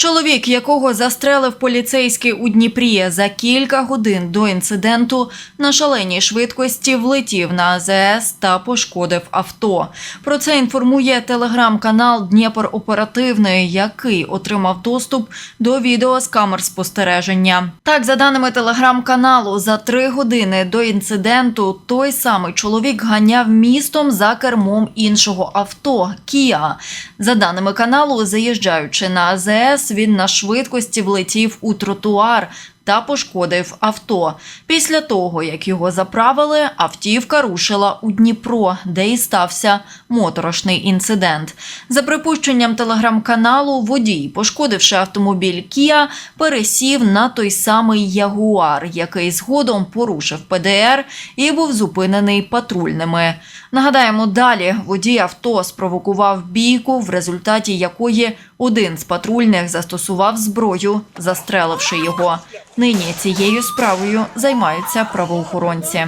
Чоловік, якого застрелив поліцейський у Дніпрі за кілька годин до інциденту, на шаленій швидкості влетів на АЗС та пошкодив авто. Про це інформує телеграм-канал Дніпр Оперативний, який отримав доступ до відео з камер спостереження. Так, за даними телеграм-каналу, за три години до інциденту той самий чоловік ганяв містом за кермом іншого авто Кіа. За даними каналу, заїжджаючи на АЗС, він на швидкості влетів у тротуар та пошкодив авто. Після того, як його заправили, автівка рушила у Дніпро, де і стався моторошний інцидент. За припущенням телеграм-каналу, водій, пошкодивши автомобіль Кіа, пересів на той самий Ягуар, який згодом порушив ПДР і був зупинений патрульними. Нагадаємо, далі водій авто спровокував бійку, в результаті якої один з патрульних застосував зброю, застреливши його. Нині цією справою займаються правоохоронці.